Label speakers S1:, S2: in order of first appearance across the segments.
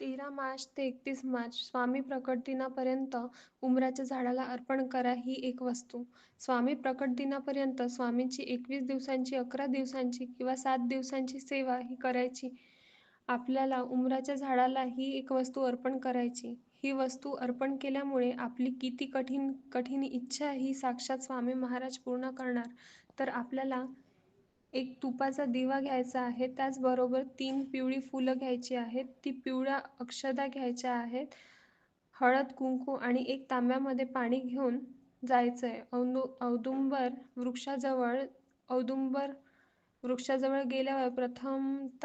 S1: तेरा मार्च ते एकतीस मार्च स्वामी प्रकट दिनापर्यंत उंबराच्या झाडाला अर्पण करा ही एक वस्तू. स्वामी प्रकट दिनापर्यंत स्वामींची एकवीस दिवसांची अकरा दिवसांची किंवा सात दिवसांची सेवा ही करायची. आपल्याला उंबराच्या झाडाला ही एक वस्तू अर्पण करायची. ही वस्तू अर्पण केल्यामुळे आपली किती कठीण कठीण इच्छा ही साक्षात स्वामी महाराज पूर्ण करणार. तर आपल्याला एक तुपाचा दिवा घ्यायचा आहे. त्याचबरोबर तीन पिवळी फुलं घ्यायची आहेत. ती पिवळ्या अक्षदा घ्यायच्या आहेत. हळद कुंकू आणि एक तांब्यामध्ये पाणी घेऊन जायचं आहे औदु औदुंबर वृक्षाजवळ औदुंबर वृक्षाजवळ गेल्यावर प्रथमत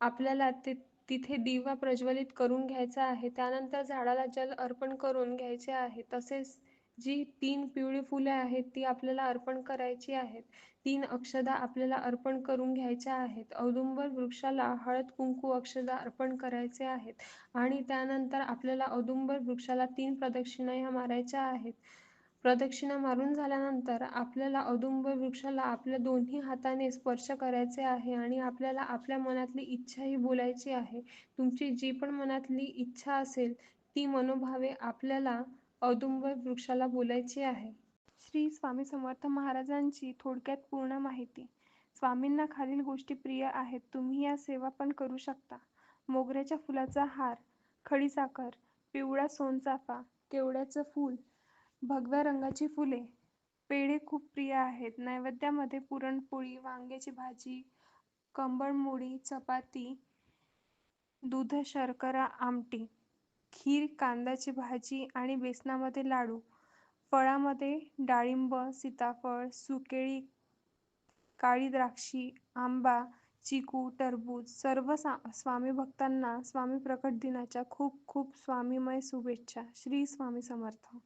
S1: आपल्याला ते तिथे दिवा प्रज्वलित करून घ्यायचा आहे. त्यानंतर झाडाला जल अर्पण करून घ्यायचे आहे. तसेच जी तीन पिवळी फुले आहेत ती आपल्याला अर्पण करायची आहेत. तीन अक्षदा आपल्याला अर्पण करून घ्यायच्या आहेत. औदुंबर वृक्षाला हळद कुंकू अक्षदा अर्पण करायचे आहेत. आणि त्यानंतर आपल्याला औदुंबर वृक्षाला तीन प्रदक्षिणा ह्या मारायच्या आहेत. प्रदक्षिणा मारून झाल्यानंतर आपल्याला औदुंबर वृक्षाला आपल्या दोन्ही हाताने स्पर्श करायचे आहे आणि आपल्याला आपल्या मनातली इच्छा ही बोलायची आहे. तुमची जी पण मनातली इच्छा असेल ती मनोभावे आपल्याला औदुंबर वृक्षाला बोलायची आहे. श्री स्वामी समर्थ महाराजांची थोडक्यात पूर्ण माहिती. स्वामींना खालील गोष्टी प्रिय आहेत. तुम्ही या सेवा पण करू शकता. मोगऱ्याच्या फुलाचा हार खडीसाखर पिवळा सोनचाफा केवड्याचं फूल भगव्या रंगाची फुले. पेढे खूप प्रिय आहेत. नैवेद्यामध्ये पुरणपोळी वांग्याची भाजी कंबळमोडी चपाती दूध शर्करा आमटी. खीर कांद्याची भाजी आणि बेसनामध्ये लाडू. फळामध्ये डाळिंब सीताफळ सुकेळी काळी द्राक्षी आंबा चिकू टरबूज सर्व सा स्वामी भक्तांना स्वामी प्रकट दिनाच्या खूप खूप स्वामीमय शुभेच्छा. श्री स्वामी समर्थ.